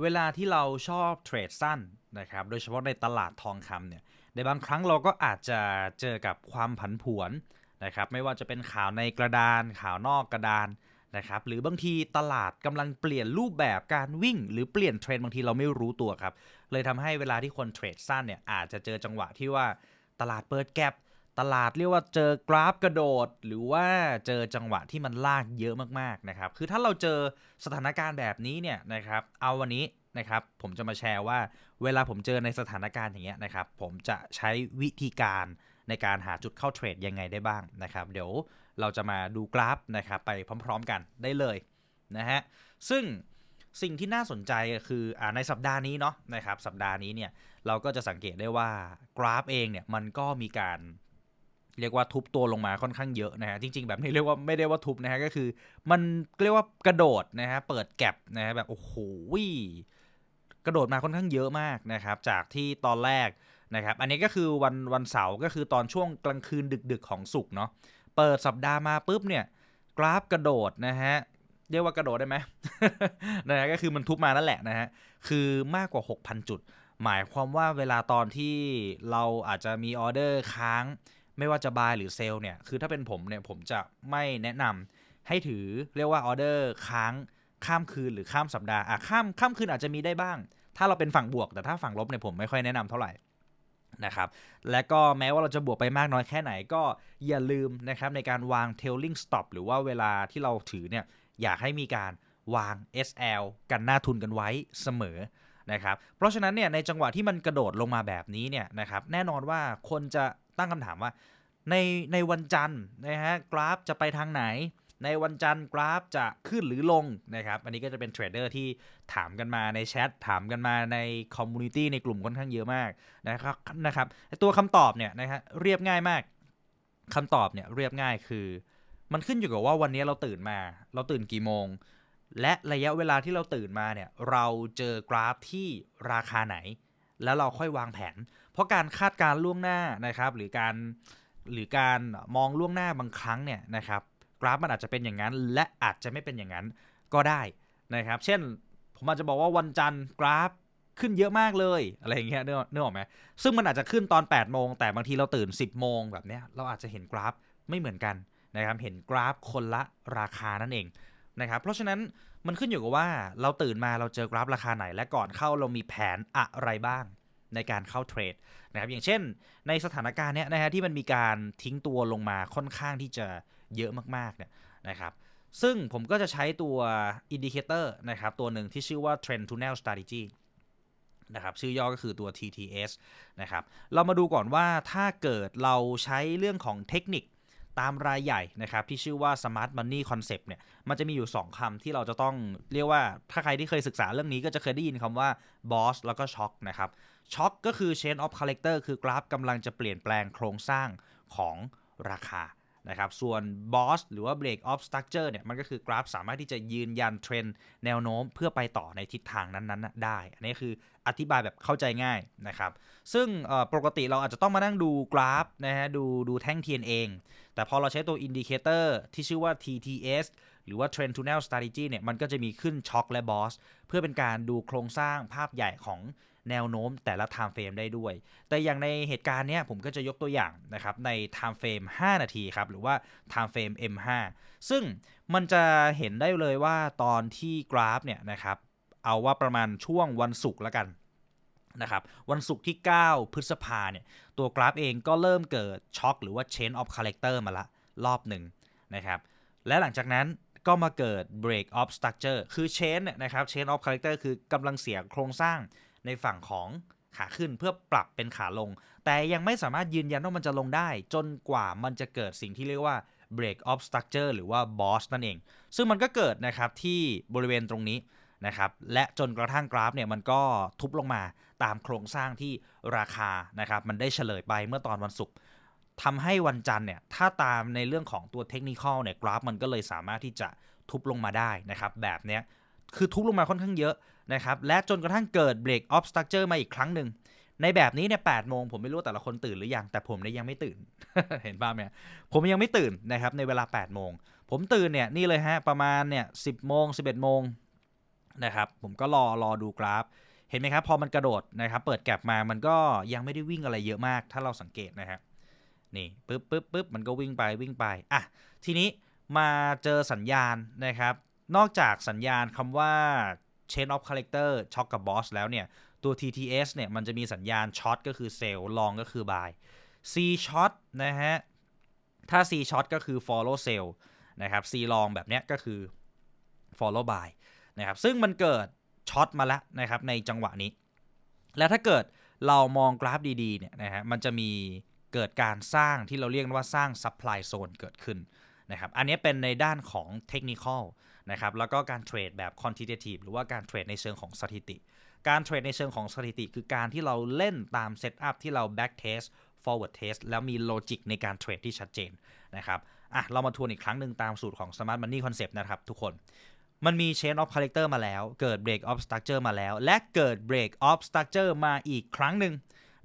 เวลาที่เราชอบเทรดสั้นนะครับ โดยเฉพาะในตลาดทองคำเนี่ย ในบางครั้งเราก็อาจจะเจอกับความผันผวนนะครับ ไม่ว่าจะเป็นข่าวในกระดาน ข่าวนอกกระดานนะครับ หรือบางทีตลาดกำลังเปลี่ยนรูปแบบการวิ่ง หรือเปลี่ยนเทรนด์บางทีเราไม่รู้ตัวครับ เลยทำให้เวลาที่คนเทรดสั้นเนี่ยอาจจะเจอจังหวะที่ว่าตลาดเปิดแกลบ ตลาดเรียกว่าเจอกราฟกระโดด หรือว่าเจอจังหวะที่มันลากเยอะมากๆนะครับคือถ้าเราเจอสถานการณ์แบบนี้เนี่ยนะครับเอาวันนี้นะครับผมจะมาแชร์ว่าเวลาผมเจอในสถานการณ์อย่างเงี้ยนะครับผมจะใช้วิธีการในการหาจุดเข้าเทรดยังไงได้บ้างนะครับ เดี๋ยวเราจะมาดูกราฟนะครับไปพร้อมๆกันได้เลยนะฮะซึ่งสิ่งที่น่าสนใจก็คืออในสัปดาห์นี้เนาะนะครับสัปดาห์นี้เนี่ยเราก็จะสังเกตได้ว่ากราฟเองเนี่ยมันก็มีการ เรียกว่าทุบตัวลงมาค่อนข้างเยอะนะฮะจริง ๆ แบบนี้เรียกว่าไม่ได้ว่าทุบนะฮะก็คือ มันเรียกว่ากระโดดนะฮะเปิดแก็บนะฮะแบบโอ้โหกระโดดมาค่อนข้างเยอะมากนะครับ จากที่ตอนแรกนะครับ อันนี้ก็คือวันวันเสาร์ก็คือตอนช่วงกลางคืนดึก ๆ ของสุกเนาะเปิดสัปดาห์มาปุ๊บเนี่ยกราฟกระโดดนะฮะเรียกว่ากระโดดได้ไหมนะฮะก็คือมันทุบมานั่นแหละนะฮะคือมากกว่า 6,000 จุด หมายความว่าเวลาตอนที่เราอาจจะมีออเดอร์ค้าง ไม่ว่าจะบายหรือเซลเนี่ย คือถ้าเป็นผมเนี่ยผมจะไม่แนะนำให้ถือเรียกว่าออเดอร์ค้างข้ามคืนหรือข้ามสัปดาห์อะข้ามข้ามคืนอาจจะมีได้บ้าง ถ้าเราเป็นฝั่งบวก แต่ถ้าฝั่งลบเนี่ยผมไม่ค่อยแนะนำเท่าไหร่นะครับ และก็แม้ว่าเราจะบวกไปมากน้อยแค่ไหนก็อย่าลืมนะครับในการวาง tailing stop หรือว่าเวลาที่เราถือเนี่ยอยากให้มีการวาง SL กันหน้าทุนกันไว้เสมอนะครับ เพราะฉะนั้นเนี่ยในจังหวะที่มันกระโดดลงมาแบบนี้เนี่ยนะครับแน่นอนว่าคนจะ ตั้งคำถามว่าในในวันจันทร์นะฮะกราฟจะไปทางไหน ในวันจันทร์กราฟจะขึ้นหรือลงนะครับ อันนี้ก็จะเป็นเทรดเดอร์ที่ถามกันมาในแชทถามกันมาในคอมมูนิตี้ในกลุ่มค่อนข้างเยอะมากนะครับนะครับตัวคำตอบเนี่ยนะฮะเรียบง่ายมากคำตอบเนี่ยเรียบง่ายคือ มันขึ้นอยู่กับว่าวันนี้เราตื่นมา เราตื่นกี่โมง และระยะเวลาที่เราตื่นมาเนี่ยเราเจอกราฟที่ราคาไหน แล้วเราค่อยวางแผน เพราะการคาดการล่วงหน้านะครับ หรือการหรือการมองล่วงหน้าบางครั้งเนี่ยนะครับกราฟมันอาจจะเป็นอย่างนั้น และอาจจะไม่เป็นอย่างนั้นก็ได้นะครับ เช่นผมอาจจะบอกว่าวันจันทร์กราฟขึ้นเยอะมากเลยอะไรอย่างเงี้ยเนื้อออกไหมซึ่งมันอาจจะขึ้นตอน8ปดโมง แต่บางทีเราตื่น 10บโมงแบบเนี้ยเราอาจจะเห็นกราฟไม่เหมือนกันนะครับ เห็นกราฟคนละราคานั่นเอง นะครับเพราะฉะนั้นมันขึ้นอยู่กับว่าเราตื่นมาเราเจอกราฟราคาไหน และก่อนเข้าเรามีแผนอะไรบ้างในการเข้าเทรดนะครับอย่างเช่น ในสถานการณ์เนี้ยนะฮะที่มันมีการทิ้งตัวลงมาค่อนข้างที่จะเยอะมากๆเนี่ยนะครับซึ่งผมก็จะใช้ตัวอินดิเคเตอร์นะครับตัวหนึ่งที่ชื่อว่า Trend Tunnel Strategy นะครับชื่อย่อก็คือตัว TTS นะครับเรามาดูก่อนว่าถ้าเกิดเราใช้เรื่องของเทคนิค ตามรายใหญ่นะครับที่ชื่อว่า Smart Money Concept เนี่ยมันจะมีอยู่ 2คำที่เราจะต้องเรียกว่าถ้าใครที่เคยศึกษาเรื่องนี้ก็จะเคยได้ยินคำว่า Boss แล้วก็ Shock นะครับช็อคก็คือ Chain of Collector คือกราฟกำลังจะเปลี่ยนแปลงโครงสร้างของราคา นะครับส่วน Boss หรือว่า Break of Structure เนี่ยมันก็คือกราฟสามารถที่จะยืนยันเทรนด์แนวโน้มเพื่อไปต่อในทิศทางนั้นๆ ได้ อันนี้คืออธิบายแบบเข้าใจง่ายนะครับซึ่งปกติเราอาจจะต้องมานั่งดูกราฟนะฮะดูดูแท่งเทียนเอง แต่พอเราใช้ตัวอินดิเคเตอร์ที่ชื่อว่า TTS หรือว่า Trend Tunnel Strategy เนี่ยมันก็จะมีขึ้นช็อคและบอสเพื่อเป็นการดูโครงสร้างภาพใหญ่ของ แนวโน้มแต่ละ time frame ได้ด้วย แต่อย่างในเหตุการณ์เนี้ยผมก็จะยกตัวอย่างนะครับใน time frame 5 นาทีครับ หรือว่า time frame M5 ซึ่งมันจะเห็นได้เลยว่าตอนที่กราฟเนี่ยนะครับ เอาว่าประมาณช่วงวันศุกร์ล้วกันนะครับวันศุกร์ที่ 9 พฤษภาเนี่ยตัวกราฟเองก็เริ่มเกิดช็อคหรือว่า chain of collector มาละรอบหนึ่งนะครับและหลังจากนั้นก็มาเกิด break of structure คือ chain นะครับ chain of collector คือกำลังเสียโครงสร้าง ในฝั่งของขาขึ้นเพื่อปรับเป็นขาลง แต่ยังไม่สามารถยืนยันว่ามันจะลงได้ จนกว่ามันจะเกิดสิ่งที่เรียกว่า break of structure หรือว่า boss นั่นเอง ซึ่งมันก็เกิดนะครับที่บริเวณตรงนี้นะครับและจนกระทั่งกราฟเนี่ยมันก็ทุบลงมาตามโครงสร้างที่ราคานะครับมันได้เฉลยไปเมื่อตอนวันศุกร์ทำให้วันจันทร์เนี่ยถ้าตามในเรื่องของตัวเทคนิคเนี่ยกราฟมันก็เลยสามารถที่จะทุบลงมาได้นะครับแบบเนี้ย คือทุบลงมาค่อนข้างเยอะนะครับ และจนกระทั่งเกิด break of structure มาอีกครั้งหนึ่ง ในแบบนี้เนี่ยแปดโมงผมไม่รู้แต่ละคนตื่นหรือยัง แต่ผมเนี่ยยังไม่ตื่น เห็นป่ะเนี่ยผมยังไม่ตื่นนะครับในเวลา8โมง ผมตื่นเนี่ยนี่เลยฮะประมาณเนี่ยสิบโมงสิบเอ็ดโมงนะครับผมก็รอรอดูกราฟ เห็นไหมครับ พอมันกระโดดนะครับเปิดแก็บมามันก็ยังไม่ได้วิ่งอะไรเยอะมาก ถ้าเราสังเกตนะครับนี่ปึ๊บปึ๊บปึ๊บมันก็วิ่งไปวิ่งไปอะทีนี้มาเจอสัญญาณนะครับ นอกจากสัญญาณคำว่า chain of character ช็อ k กับ boss แล้วเนี่ย ตัว TTS เนี่ย มันจะมีสัญญาณช็อตก็คือเซลล์ลองก็คือ buy C short นะฮะ ถ้า C short ก็คือ follow sell นะครับ C long แบบเนี้ยก็คือ follow buy นะครับ ซึ่งมันเกิดช็อตมาแล้วนะครับในจังหวะนี้ แล้วถ้าเกิดเรามองกราฟดีๆเนี่ยนะฮะ มันจะมีเกิดการสร้างที่เราเรียกว่าสร้าง supply zone เกิดขึ้นนะครับ อันนี้เป็นในด้านของเทคนิค นะครับแล้วก็การเทรดแบบ quantitative หรือว่าการเทรดในเชิงของสถิติ การเทรดในเชิงของสถิติ คือการที่เราเล่นตามเซตอัพที่เรา back test forward test แล้วมีโลจิกในการเทรดที่ชัดเจนนะครับอะเรามาทวนอีกครั้งหนึ่งตามสูตรของ smart money concept นะครับทุกคนมันมี chain of character มาแล้ว เกิด break of structure มาแล้ว และเกิด break of structure มาอีกครั้งหนึ่ง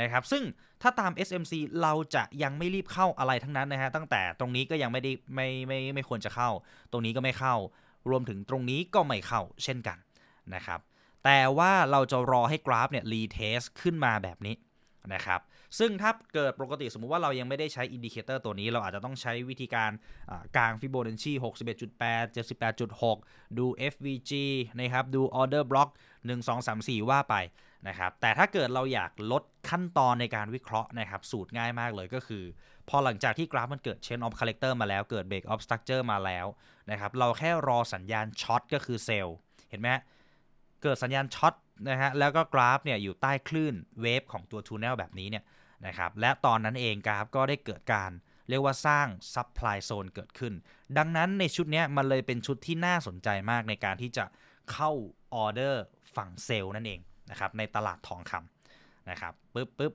นะครับซึ่งถ้าตาม SMC เราจะยังไม่รีบเข้าอะไรทั้งนั้นนะฮะตั้งแต่ตรงนี้ก็ยังไม่ได้ไม่ไม่ไม่ควรจะเข้า ตรงนี้ก็ไม่เข้า รวมถึงตรงนี้ก็ไม่เข้าเช่นกันนะครับ แต่ว่าเราจะรอให้กราฟเนี่ยรีเทสขึ้นมาแบบนี้นะครับ ซึ่งถ้าเกิดปกติสมมุติว่าเรายังไม่ได้ใช้อินดิเคเตอร์ตัวนี้ เราอาจจะต้องใช้วิธีการกลางฟิโบนัชชี61.8 78.6 ดู FVG นะครับ ดู Order Block 1 2 3 4 ว่าไป นะครับแต่ถ้าเกิดเราอยากลดขั้นตอนในการวิเคราะห์นะครับสูตรง่ายมากเลยก็คือ พอหลังจากที่กราฟมันเกิด Chain of Collector มาแล้วเกิด Break of Structure มาแล้วนะครับเราแค่รอสัญญาณช็อตก็คือเซลล์เห็นไหมเกิดสัญญาณช็อตนะฮะแล้วก็กราฟเนี่ยอยู่ใต้คลื่นเวฟของตัวทูเนลแบบนี้เนี่ยนะครับและตอนนั้นเองกราฟก็ได้เกิดการเรียกว่าสร้างซับพลายโซนเกิดขึ้น ดังนั้นในชุดนี้มันเลยเป็นชุดที่น่าสนใจมากในการที่จะเข้าออเดอร์ฝั่งเซลล์นั่นเอง นะครับในตลาดทองคำนะครับปึ๊บปึ๊บ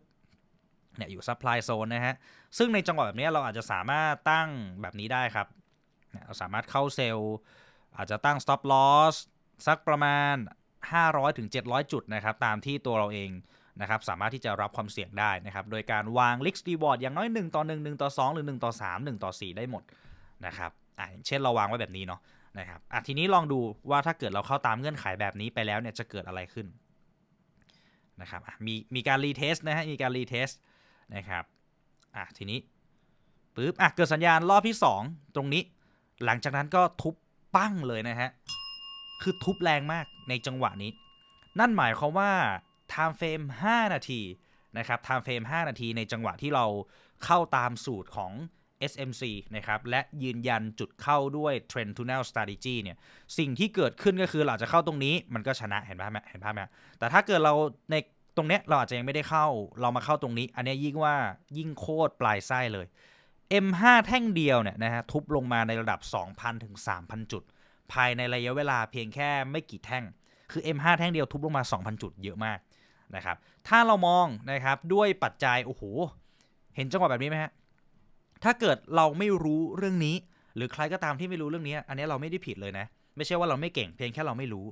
เนี่ยอยู่ซับพลายโซนนะฮะซึ่งในจังหวะแบบนี้เราอาจจะสามารถตั้งแบบนี้ได้ครับเราสามารถเข้าเซลล์อาจจะตั้ง stop loss สักประมาณ 500ถึง700 จุดนะครับตามที่ตัวเราเองนะครับสามารถที่จะรับความเสี่ยงได้นะครับโดยการวาง risk reward อย่างน้อย 1 ต่อ 1 1 ต่อ 2 หรือ 1 ต่อ 3 1 ต่อ 4 ได้หมดนะครับอ่าเช่นเราวางไว้แบบนี้เนาะนะครับอะทีนี้ลองดูว่าถ้าเกิดเราเข้าตามเงื่อนไขแบบนี้ไปแล้วเนี่ยจะเกิดอะไรขึ้น นะครับมีมีการรีเทสนะฮะมีการรีเทสนะครับอะทีนี้ปึ๊บอะเกิดสัญญาณรอบที่ 2 ตรงนี้ หลังจากนั้นก็ทุบปั้งเลยนะฮะคือทุบแรงมากในจังหวะนี้ นั่นหมายความว่า time frame 5 นาทีนะครับ time frame 5 นาทีในจังหวะที่เราเข้าตามสูตรของ SMC นะครับและยืนยันจุดเข้าด้วย Trend Tunnel Strategy เนี่ยสิ่งที่เกิดขึ้นก็คือเราจะเข้าตรงนี้มันก็ชนะเห็นภาพไหมเห็นภาพไหมแต่ถ้าเกิดเราในตรงเนี้ยเราอาจจะยังไม่ได้เข้าเรามาเข้าตรงนี้ อันนี้ยิ่งว่ายิ่งโคตรปลายไส้เลย M5 แท่งเดียวเนี่ยนะฮะทุบลงมาในระดับ 2,000ถึง3,000 จุด ภายในระยะเวลาเพียงแค่ไม่กี่แท่ง คือ M5 แท่งเดียวทุบลงมา 2,000 จุดเยอะมากนะครับถ้าเรามองนะครับด้วยปัจจัยโอ้โหเห็นจังหวะแบบนี้ไหมฮะ ถ้าเกิดเราไม่รู้เรื่องนี้ หรือใครก็ตามที่ไม่รู้เรื่องนี้ อันนี้เราไม่ได้ผิดเลยนะ ไม่ใช่ว่าเราไม่เก่งเพียงแค่เราไม่รู้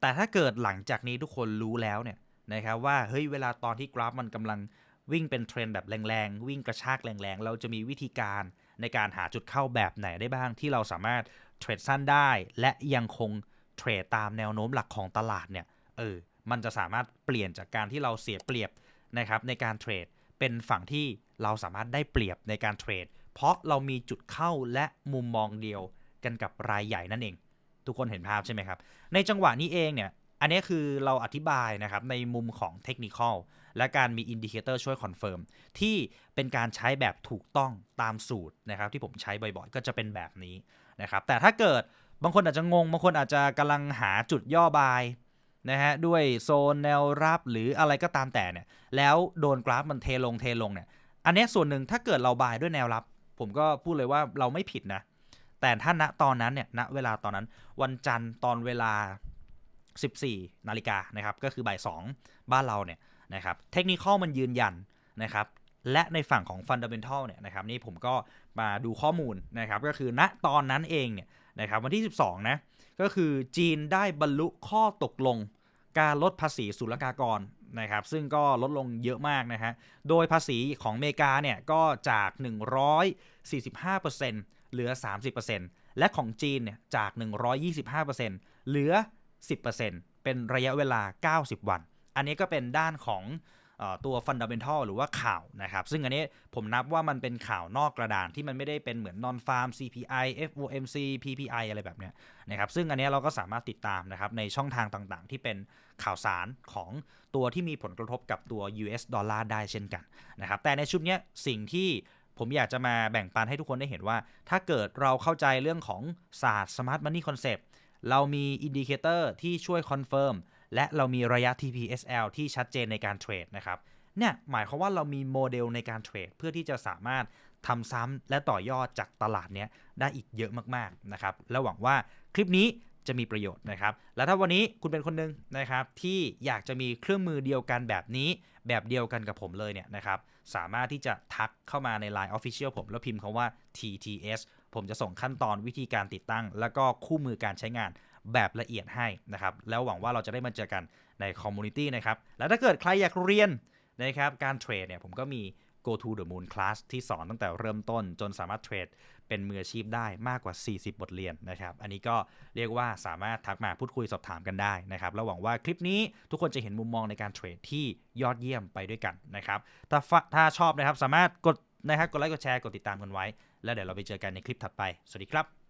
แต่ถ้าเกิดหลังจากนี้ทุกคนรู้แล้วเนี่ยนะครับว่าเฮ้ยเวลาตอนที่กราฟมันกำลังวิ่งเป็นเทรนแบบแรงๆ วิ่งกระชากแรงๆ เราจะมีวิธีการในการหาจุดเข้าแบบไหนได้บ้างที่เราสามารถเทรดสั้นได้ และยังคงเทรดตามแนวโน้มหลักของตลาดเนี่ยเออมันจะสามารถเปลี่ยนจากการที่เราเสียเปรียบนะครับในการเทรด เป็นฝั่งที่เราสามารถได้เปรียบในการเทรด เพราะเรามีจุดเข้าและมุมมองเดียวกันกับรายใหญ่นั่นเอง ทุกคนเห็นภาพใช่ไหมครับ ในจังหวะนี้เองเนี่ย อันนี้คือเราอธิบายนะครับในมุมของเทคนิคอลและการมีอินดิเคเตอร์ช่วยคอนเฟิร์มที่เป็นการใช้แบบถูกต้องตามสูตรนะครับที่ผมใช้บ่อยๆ ก็จะเป็นแบบนี้นะครับแต่ถ้าเกิดบางคนอาจจะงง บางคนอาจจะกำลังหาจุดย่อบาย นะฮะด้วยโซนแนวรับหรืออะไรก็ตามแต่เนี่ยแล้วโดนกราฟมันเทลงเทลงเนี่ยอันนี้ส่วนหนึ่งถ้าเกิดเราบายด้วยแนวรับ ผมก็พูดเลยว่าเราไม่ผิดนะ แต่ถ้าณตอนนั้นเนี่ยณเวลาตอนนั้นวันจันทร์ตอนเวลา 14 นาฬิกานะครับก็คือบ่าย 2 บ้านเราเนี่ยนะครับเทคนิคมันยืนยันนะครับและในฝั่งของฟันเดเมนทัลเนี่ยนะครับนี่ผมก็มาดูข้อมูลนะครับก็คือณตอนนั้นเองเนี่ยนะครับวันที่ 12 นะ ก็คือจีนได้บรรลุข้อตกลง การลดภาษีศุลกากรนะครับซึ่งก็ลดลงเยอะมากนะฮะโดยภาษีของอเมริกาเนี่ยก็จาก 145%เหลือ 30%และของจีนเนี่ยจาก 125%เหลือ 10%เป็นระยะเวลา 90 วัน อันนี้ก็เป็นด้านของ ตัว Fundamental หรือว่าข่าวนะครับซึ่งอันนี้ผมนับว่ามันเป็นข่าวนอกกระดานที่มันไม่ได้เป็นเหมือน non farm CPI FOMC PPI อะไรแบบเนี้ยนะครับซึ่งอันนี้เราก็สามารถติดตามนะครับในช่องทางต่างๆ ที่เป็นข่าวสารของตัวที่มีผลกระทบกับตัว US ดอลลาร์ได้เช่นกันนะครับแต่ในชุดนี้สิ่งที่ผมอยากจะมาแบ่งปันให้ทุกคนได้เห็นว่า ถ้าเกิดเราเข้าใจเรื่องของศาสตร์ Smart Money Concept เรามีอินดิเคเตอร์ที่ช่วยคอนเฟิร์ม และเรามีระยะ TPSL ที่ชัดเจนในการเทรดนะครับเนี่ยหมายความว่าเรามีโมเดลในการเทรดเพื่อที่จะสามารถทำซ้ำและต่อยอดจากตลาดเนี้ยได้อีกเยอะมากๆนะครับแล้วหวังว่าคลิปนี้จะมีประโยชน์นะครับ แล้วถ้าวันนี้คุณเป็นคนหนึงนะครับที่อยากจะมีเครื่องมือเดียวกันแบบนี้ แบบเดียวกันกับผมเลยเนี่ยนะครับ สามารถที่จะทักเข้ามาใน Line Official ผม แล้วพิมพ์คาว่า TTS ผมจะส่งขั้นตอนวิธีการติดตั้ง แล้วก็คู่มือการใช้งาน แบบละเอียดให้นะครับ แล้วหวังว่าเราจะได้มาเจอกันในคอมมูนิตี้นะครับ แล้วถ้าเกิดใครอยากเรียนนะครับการเทรดเนี่ยผมก็มี Go to the Moon Class ที่สอนตั้งแต่เริ่มต้นจนสามารถเทรดเป็นมืออาชีพได้มากกว่า 40 บทเรียนนะครับ อันนี้ก็เรียกว่าสามารถทักมาพูดคุยสอบถามกันได้นะครับแล้วหวังว่าคลิปนี้ทุกคนจะเห็นมุมมองในการเทรดที่ยอดเยี่ยมไปด้วยกันนะครับ ถ้าถ้าชอบนะครับสามารถกดนะครับกดไลค์กดแชร์กดติดตามกันไว้ แล้วเดี๋ยวเราไปเจอกันในคลิปถัดไป สวัสดีครับ